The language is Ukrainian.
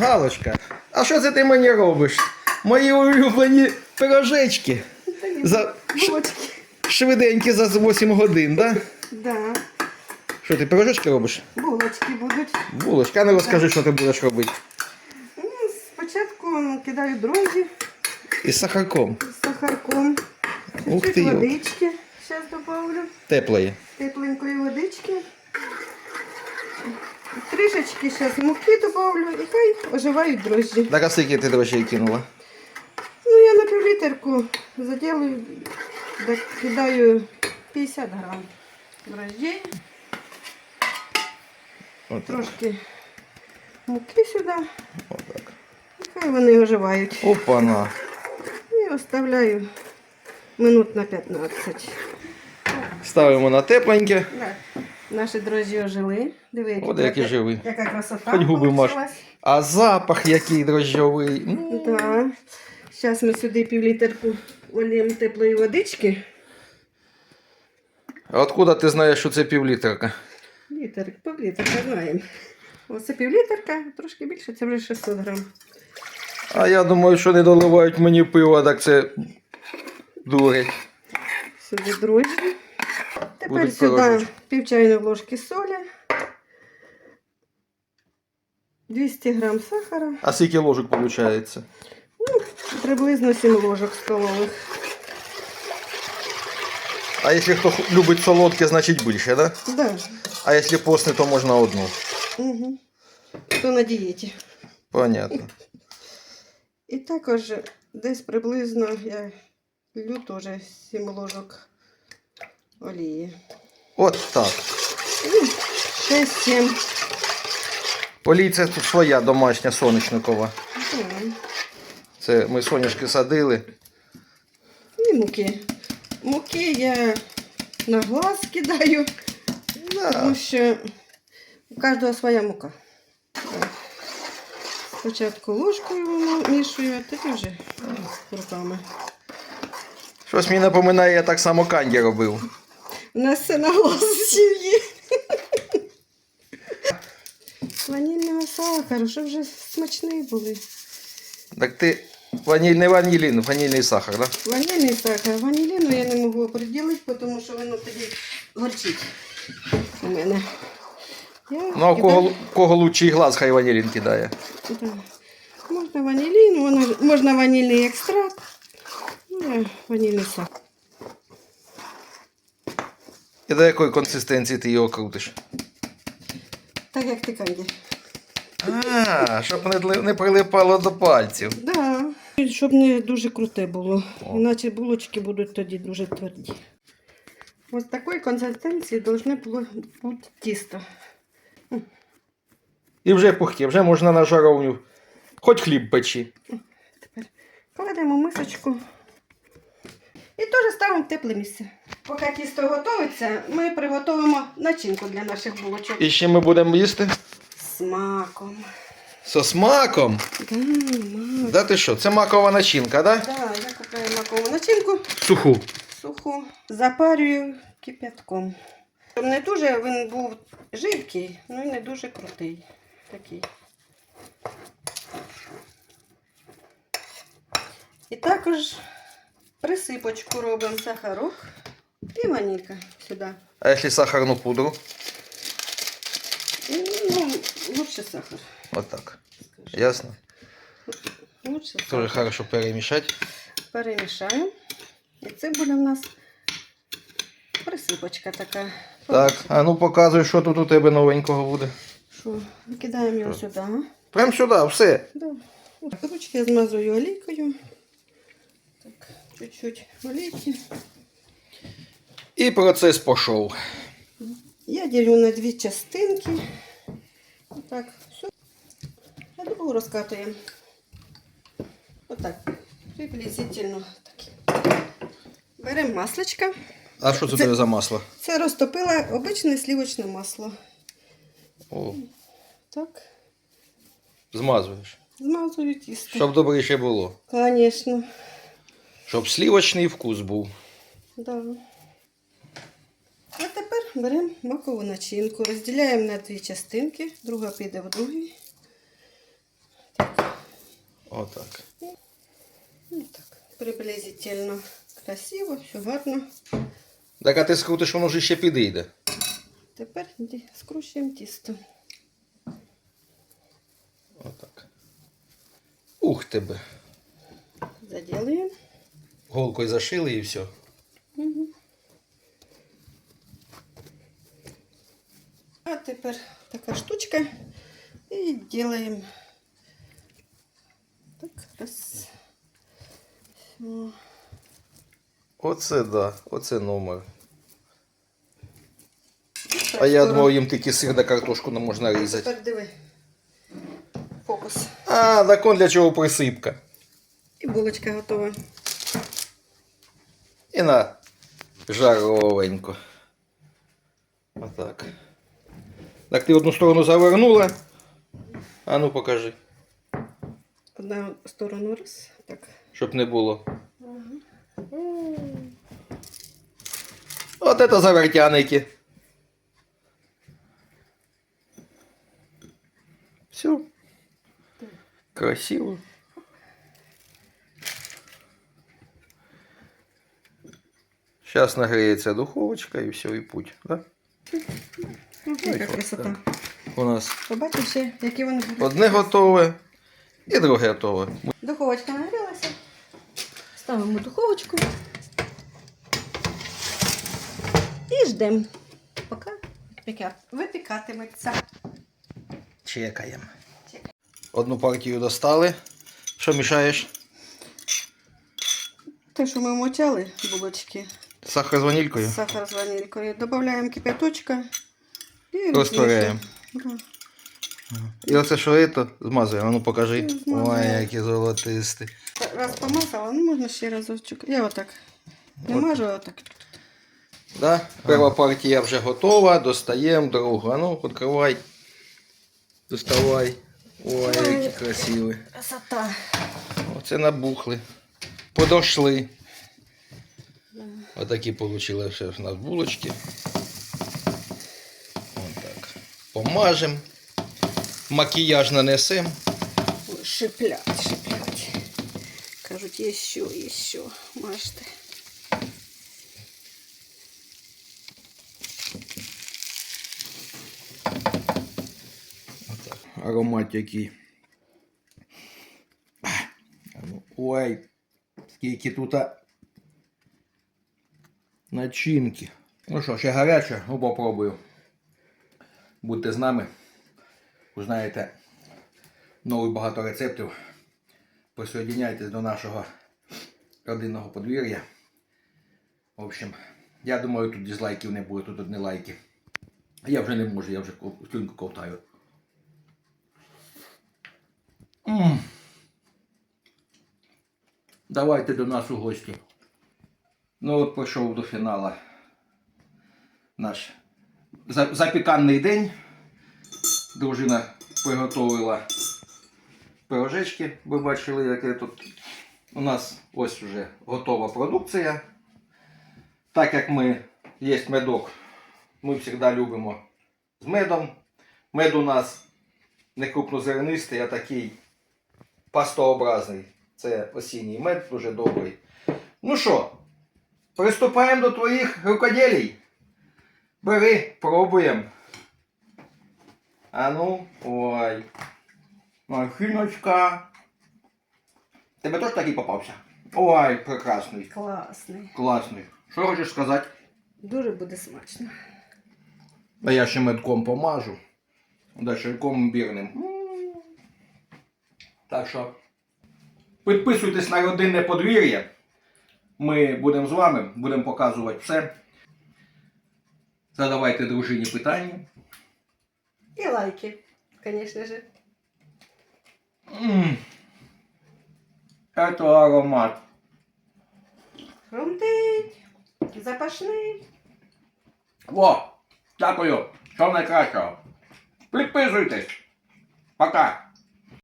Галочка, а що це ти мені робиш? Мої улюблені пирожечки. За швиденькі за 8 годин, да? Да. Що ти пирожечки робиш? Булочки будуть. Булочка, а не розкажи, що ти будеш робити. Ну, спочатку кидаю дрожжі Із сахарком. з сахарком. Ух ти, водички. Зараз добавлю. Теплої. Тепленької водички. Трішечки зараз муки добавлю і хай оживають дрожжі. Так а скільки ти дрожжей кинула? Ну, я на півлітерку заділаю, так кидаю 50 грам дрожжей, От, трошки муки сюди, отак. і хай вони оживають. Опана. І оставляю минут на 15. Ставимо на тепленьке. Наші дрожжі ожили. Диви, От які живі. Яка красота. Хоч губи маш. получилась. А запах який дрожжовий. Ну, Да. Зараз ми сюди півлітерку оліємо теплої водички. А откуда ти знаєш, що це півлітерка? Літер, півлітерка знаємо. Оце півлітерка, трошки більше, це вже 600 грам. А я думаю, що не доливають мені пиво, так це дурить. Сюди дрожжі. Тепер Будуть сюди пирожочки. пів чайної ложки солі. 200 грам сахара. А скільки ложок виходить? Ну, приблизно 7 ложок столових. А якщо хто любить солодке, значить більше, да? Да. А якщо постне, то можна одну. Угу. Хто на дієті. Понятно. І також десь приблизно я лю теж 7 ложок Олії. От так. Ну, 6-7. Олій це тут своя домашня соняшникова. Це ми соняшки садили. І муки. Муки я на глаз кидаю, Да. тому що у кожного своя мука. Спочатку ложкою вимішую, а тоді вже руками. Щось мені напоминає, я так само канді робив. На в сім'ї. Ванільного сахару, щоб вже смачні були. Так ти ваніль, не ванілін, ванільний сахар, да? Ванільний сахар, ваніліну я не можу оприділити, тому що воно тоді горчить у мене. Я Ну а в кидаю- кого, кого лучший глаз, хай ванілін кидає. Да. Можна ванілін, воно- можна ванільний екстракт, ну, я ванільний сахар. І до якої консистенції ти його крутиш? Так як ти канді. А, щоб не, не прилипало до пальців. Да. Щоб не дуже круте було. Іначе булочки будуть тоді дуже тверді. Ось такої консистенції повинно було бути тісто. І вже пухке, вже можна на жаровню. Хоч хліб печі. Тепер кладемо мисочку. І теж ставимо в тепле місце. Поки тісто готується, ми приготуємо начинку для наших булочок. І ще ми будемо їсти З маком. со смаком. Да, мак. Да ти що? Це макова начинка, да? Да, я купляю макову начинку Суху. суху, запарюю кип'ятком. Щоб не дуже він був жидкий, ну і не дуже крутий. Такий. І також присипочку робимо сахарок і ванілька сюди. А якщо сахарну пудру? Ну, лучше сахар. Отак. скажи. Ясно? Лучше Тоже сахар. хорошо перемішати. Перемішаємо. І це буде в нас присипочка така. Так, а ну показуй, що тут у тебе новенького буде. Що, викидаємо його сюди. Прям сюди, все. Да. Так, ручки я змазую олійкою. Так, чуть-чуть олійки. І процес пішов. Я ділю на дві частинки. Отак, все. А другу розкатуємо. Отак. Приблизительно так. Беремо масличко. А що це Це- за масло? Це розтопила обичне сливочне масло. О, Так, змазуєш. змазую тісто. Щоб добріше було. Звісно. Щоб слівочний вкус був. Да. А тепер беремо макову начинку, розділяємо на дві частинки, друга піде в другий. Отак. Ну, так, приблизительно красиво, все гарно. Так, а ти скрутиш, воно ж ще підійде. Тепер скручуємо тісто. Отак. Ух тебе. Заділуємо. Голкою зашили і все. А тепер така штучка. І робимо. Так, раз. Оце да, оце номер. Так, А я думав, їм тільки сир да картошку не можна різати. Тепер диви. Фокус. А, так он для чого присипка. І булочка готова. І на жаровенько. Отак. Так ти одну сторону завернула. А ну покажи, Одна сторону раз. Так. щоб не було. От это завертяники. Все. Красиво. Сейчас нагреется духовочка и все, и путь. Да? Ну, яка красота. У нас Побачив ще, які вони одне готове і друге готове. Духовочка нагрілася. Ставимо духовочку. І ждемо, поки випіка- випікатиметься. Чекаємо. Одну партію достали. Що мішаєш? Те, що ми вмочали булочки, Сахар з ванількою? сахар з ванількою, додаємо кип'яточка і Розтворяємо. І оце що це? Змазуємо. Ну покажи. Ой, які золотисті. Раз помазала, ну можна ще разочок. Я отак. Не мажу, а отак. Да? Перша партія вже готова. Достаємо другу. А ну, відкривай. Доставай. Ой, які красиві. Красота. Оце набухли. Подошли. Отакі ще в нас булочки. Помажемо. Макіяж нанесемо. Ой, Шиплять, шиплять. Кажуть, є що, є що. Мажте. Аромат який. Ой, скільки тут начинки. Ну що, ще гаряче, ну попробую. Будьте з нами. Узнаєте нових багато рецептів. Присоединяйтесь до нашого родинного подвір'я. В общем, я думаю, тут дизлайків не буде, тут одні лайки. Я вже не можу, я вже слюнку ковтаю. М. Давайте до нас у гості. Ну от прийшов до фіналу наш запіканний день. Дружина приготувала пирожечки. Ви бачили, яке тут. У нас ось вже готова продукція. Так як ми є медок, ми завжди любимо з медом. Мед у нас не крупнозернистий, а такий пастообразний. Це осінній мед, дуже добрий. Ну що, приступаємо до твоїх рукоділій. Бери, пробуємо. А ну, ой. Машиночка. Тебе теж такий попався? Ой, прекрасний. Класний. Класний. Що хочеш сказати? Дуже буде смачно. А я ще медком помажу. Да, ширком імбірним. Так що підписуйтесь на родинне подвір'я. Ми будемо з вами, будемо показувати все. Задавайте дружині питання. І лайки, звісно ж. М. Это аромат. Хрумтить, запашний. О, дякую. Всього найкращого. Підписуйтесь. Пока.